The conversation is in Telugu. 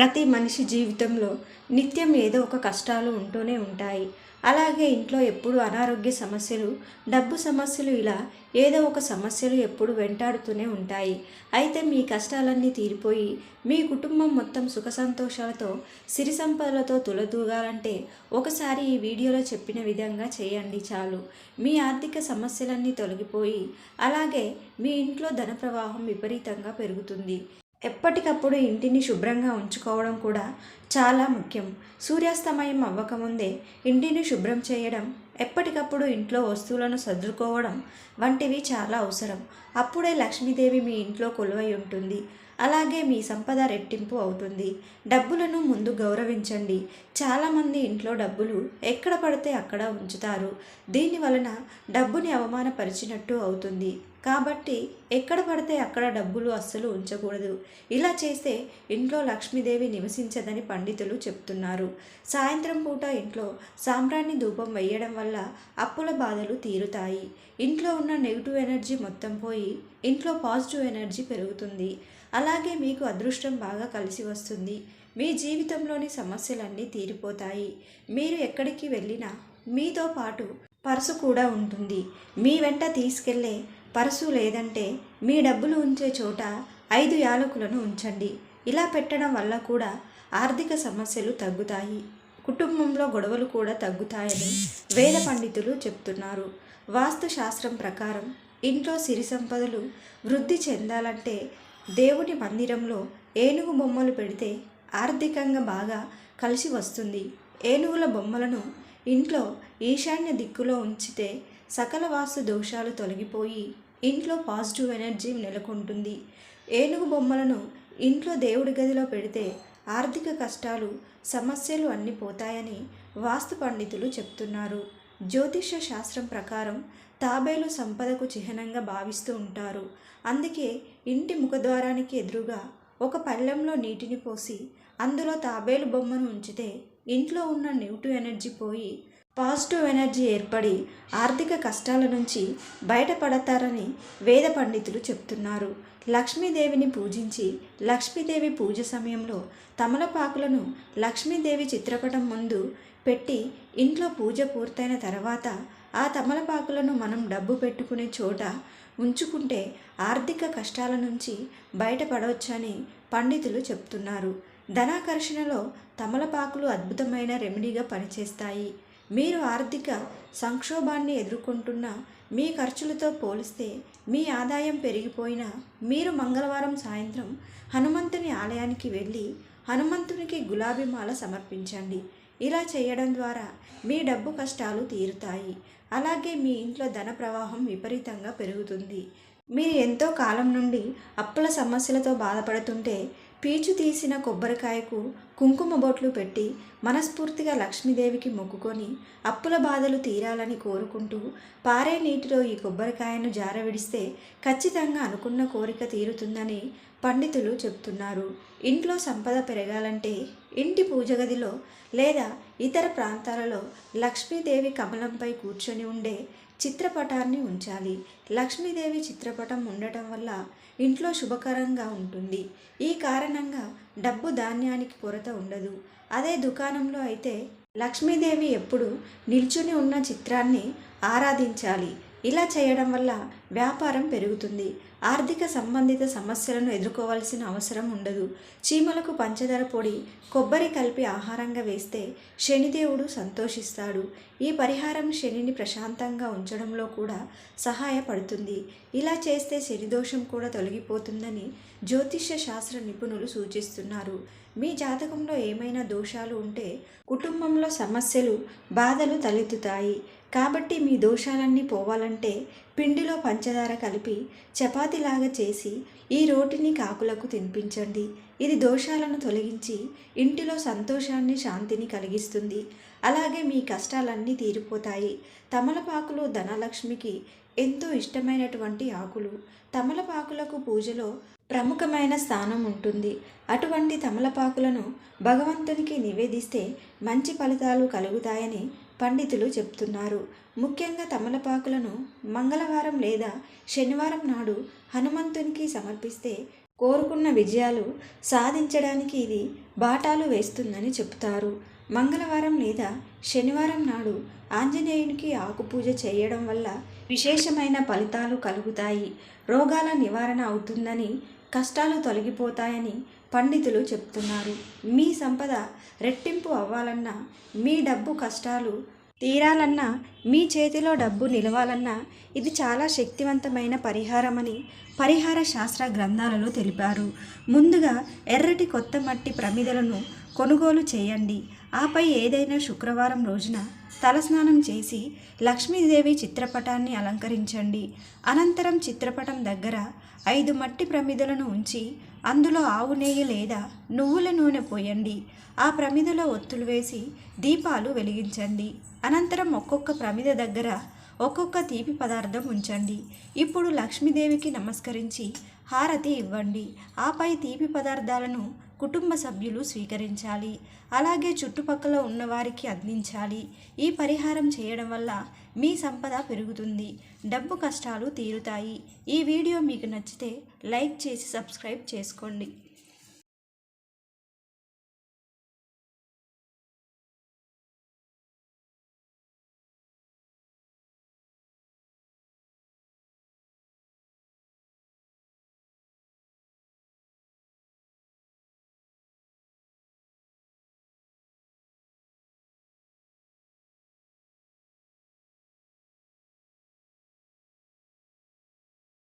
ప్రతి మనిషి జీవితంలో నిత్యం ఏదో ఒక కష్టాలు ఉంటూనే ఉంటాయి. అలాగే ఇంట్లో ఎప్పుడు అనారోగ్య సమస్యలు డబ్బు సమస్యలు ఇలా ఏదో ఒక సమస్యలు ఎప్పుడు వెంటాడుతూనే ఉంటాయి. అయితే మీ కష్టాలన్నీ తీరిపోయి మీ కుటుంబం మొత్తం సుఖ సంతోషాలతో సిరి సంపదలతో తులదూగాలంటే ఒకసారి ఈ వీడియోలో చెప్పిన విధంగా చేయండి చాలు. మీ ఆర్థిక సమస్యలన్నీ తొలగిపోయి అలాగే మీ ఇంట్లో ధన ప్రవాహం విపరీతంగా పెరుగుతుంది. ఎప్పటికప్పుడు ఇంటిని శుభ్రంగా ఉంచుకోవడం కూడా చాలా ముఖ్యం. సూర్యాస్తమయం అవ్వకముందే ఇంటిని శుభ్రం చేయడం ఎప్పటికప్పుడు ఇంట్లో వస్తువులను సర్దుకోవడం వంటివి చాలా అవసరం. అప్పుడే లక్ష్మీదేవి మీ ఇంట్లో కొలువై ఉంటుంది. అలాగే మీ సంపద రెట్టింపు అవుతుంది. డబ్బులను ముందు గౌరవించండి. చాలామంది ఇంట్లో డబ్బులు ఎక్కడ పడితే అక్కడ ఉంచుతారు. దీని వలన డబ్బుని అవమానపరిచినట్టు అవుతుంది. కాబట్టి ఎక్కడ పడితే అక్కడ డబ్బులు అస్సలు ఉంచకూడదు. ఇలా చేస్తే ఇంట్లో లక్ష్మీదేవి నివసించదని పండితులు చెప్తున్నారు. సాయంత్రం పూట ఇంట్లో సాంబ్రాణి ధూపం వేయడం వల్ల అప్పుల బాధలు తీరుతాయి. ఇంట్లో ఉన్న నెగిటివ్ ఎనర్జీ మొత్తం పోయి ఇంట్లో పాజిటివ్ ఎనర్జీ పెరుగుతుంది. అలాగే మీకు అదృష్టం బాగా కలిసి వస్తుంది. మీ జీవితంలోని సమస్యలన్నీ తీరిపోతాయి. మీరు ఎక్కడికి వెళ్ళినా మీతో పాటు పర్సు కూడా ఉంటుంది. మీ వెంట తీసుకెళ్ళే పర్సు లేదంటే మీ డబ్బులు ఉంచే చోట ఐదు యాలకులను ఉంచండి. ఇలా పెట్టడం వల్ల కూడా ఆర్థిక సమస్యలు తగ్గుతాయి. కుటుంబంలో గొడవలు కూడా తగ్గుతాయని వేద పండితులు చెప్తున్నారు. వాస్తు శాస్త్రం ప్రకారం ఇంట్లో సిరి సంపదలు వృద్ధి చెందాలంటే దేవుని మందిరంలో ఏనుగు బొమ్మలు పెడితే ఆర్థికంగా బాగా కలిసి వస్తుంది. ఏనుగుల బొమ్మలను ఇంట్లో ఈశాన్య దిక్కులో ఉంచితే సకల వాస్తు దోషాలు తొలగిపోయి ఇంట్లో పాజిటివ్ ఎనర్జీ నెలకొంటుంది. ఏనుగు బొమ్మలను ఇంట్లో దేవుడి గదిలో పెడితే ఆర్థిక కష్టాలు సమస్యలు అన్నీ పోతాయని వాస్తు పండితులు చెప్తున్నారు. జ్యోతిష శాస్త్రం ప్రకారం తాబేలు సంపదకు చిహ్నంగా భావిస్తూ ఉంటారు. అందుకే ఇంటి ముఖద్వారానికి ఎదురుగా ఒక పళ్ళెంలో నీటిని పోసి అందులో తాబేలు బొమ్మను ఉంచితే ఇంట్లో ఉన్న నెగిటివ్ ఎనర్జీ పోయి పాజిటివ్ ఎనర్జీ ఏర్పడి ఆర్థిక కష్టాల నుంచి బయటపడతారని వేద పండితులు చెప్తున్నారు. లక్ష్మీదేవిని పూజించి లక్ష్మీదేవి పూజ సమయంలో తమలపాకులను లక్ష్మీదేవి చిత్రపటం ముందు పెట్టి ఇంట్లో పూజ పూర్తయిన తర్వాత ఆ తమలపాకులను మనం డబ్బు పెట్టుకునే చోట ఉంచుకుంటే ఆర్థిక కష్టాల నుంచి బయటపడవచ్చని పండితులు చెప్తున్నారు. ధనాకర్షణలో తమలపాకులు అద్భుతమైన రెమెడీగా పనిచేస్తాయి. మీరు ఆర్థిక సంక్షోభాన్ని ఎదుర్కొంటున్న మీ ఖర్చులతో పోలిస్తే మీ ఆదాయం పెరిగిపోయినా మీరు మంగళవారం సాయంత్రం హనుమంతుని ఆలయానికి వెళ్ళి హనుమంతునికి గులాబీ మాల సమర్పించండి. ఇలా చేయడం ద్వారా మీ డబ్బు కష్టాలు తీరుతాయి. అలాగే మీ ఇంట్లో ధన ప్రవాహం విపరీతంగా పెరుగుతుంది. మీరు ఎంతో కాలం నుండి అప్పుల సమస్యలతో బాధపడుతుంటే పీచు తీసిన కొబ్బరికాయకు కుంకుమ బొట్లు పెట్టి మనస్ఫూర్తిగా లక్ష్మీదేవికి మొక్కుకొని అప్పుల బాధలు తీరాలని కోరుకుంటూ పారే నీటిలో ఈ కొబ్బరికాయను జారవిడిస్తే ఖచ్చితంగా అనుకున్న కోరిక తీరుతుందని పండితులు చెప్తున్నారు. ఇంట్లో సంపద పెరగాలంటే ఇంటి పూజ గదిలో లేదా ఇతర ప్రాంతాలలో లక్ష్మీదేవి కమలంపై కూర్చొని ఉండే చిత్రపటాన్ని ఉంచాలి. లక్ష్మీదేవి చిత్రపటం ఉండటం వల్ల ఇంట్లో శుభకరంగా ఉంటుంది. ఈ కారణంగా డబ్బు ధాన్యానికి కొరత ఉండదు. అదే దుకాణంలో అయితే లక్ష్మీదేవి ఎప్పుడు నిల్చుని ఉన్న చిత్రాన్ని ఆరాధించాలి. ఇలా చేయడం వల్ల వ్యాపారం పెరుగుతుంది. ఆర్థిక సంబంధిత సమస్యలను ఎదుర్కోవాల్సిన అవసరం ఉండదు. చీమలకు పంచదార పొడి కొబ్బరి కలిపి ఆహారంగా వేస్తే శనిదేవుడు సంతోషిస్తాడు. ఈ పరిహారం శనిని ప్రశాంతంగా ఉంచడంలో కూడా సహాయపడుతుంది. ఇలా చేస్తే శనిదోషం కూడా తొలగిపోతుందని జ్యోతిష్య శాస్త్ర నిపుణులు సూచిస్తున్నారు. మీ జాతకంలో ఏమైనా దోషాలు ఉంటే కుటుంబంలో సమస్యలు బాధలు తలెత్తుతాయి. కాబట్టి మీ దోషాలన్నీ పోవాలంటే పిండిలో పంచదార కలిపి చపాతీలాగా చేసి ఈ రోటిని కాకులకు తినిపించండి. ఇది దోషాలను తొలగించి ఇంటిలో సంతోషాన్ని శాంతిని కలిగిస్తుంది. అలాగే మీ కష్టాలన్నీ తీరిపోతాయి. తమలపాకులు ధనలక్ష్మికి ఎంతో ఇష్టమైనటువంటి ఆకులు. తమలపాకులకు పూజలో ప్రముఖమైన స్థానం ఉంటుంది. అటువంటి తమలపాకులను భగవంతునికి నివేదిస్తే మంచి ఫలితాలు కలుగుతాయని పండితులు చెప్తున్నారు. ముఖ్యంగా తమలపాకులను మంగళవారం లేదా శనివారం నాడు హనుమంతునికి సమర్పిస్తే కోరుకున్న విజయాలు సాధించడానికి ఇది బాటాలు వేస్తుందని చెప్తారు మంగళవారం లేదా శనివారం నాడు ఆంజనేయునికి ఆకుపూజ చేయడం వల్ల విశేషమైన ఫలితాలు కలుగుతాయి. రోగాల నివారణ అవుతుందని కష్టాలు తొలగిపోతాయని పండితులు చెప్తున్నారు. మీ సంపద రెట్టింపు అవ్వాలన్నా మీ డబ్బు కష్టాలు తీరాలన్నా మీ చేతిలో డబ్బు నిలవాలన్నా ఇది చాలా శక్తివంతమైన పరిహారమని పరిహార శాస్త్ర గ్రంథాలలో తెలిపారు. ముందుగా ఎర్రటి కొత్త మట్టి ప్రమిదలను కొనుగోలు చేయండి. ఆపై ఏదైనా శుక్రవారం రోజున తలస్నానం చేసి లక్ష్మీదేవి చిత్రపటాన్ని అలంకరించండి. అనంతరం చిత్రపటం దగ్గర ఐదు మట్టి ప్రమిదలను ఉంచి అందులో ఆవు నెయ్యి లేదా నువ్వుల నూనె పోయండి. ఆ ప్రమిదలో ఒత్తులు వేసి దీపాలు వెలిగించండి. అనంతరం ఒక్కొక్క ప్రమిద దగ్గర ఒక్కొక్క తీపి పదార్థం ఉంచండి. ఇప్పుడు లక్ష్మీదేవికి నమస్కరించి హారతి ఇవ్వండి. ఆపై తీపి పదార్థాలను కుటుంబ సభ్యులు స్వీకరించాలి. అలాగే చుట్టుపక్కల ఉన్నవారికి అందించాలి. ఈ పరిహారం చేయడం వల్ల మీ సంపద పెరుగుతుంది. డబ్బు కష్టాలు తీరుతాయి. ఈ వీడియో మీకు నచ్చితే లైక్ చేసి సబ్స్క్రైబ్ చేసుకోండి.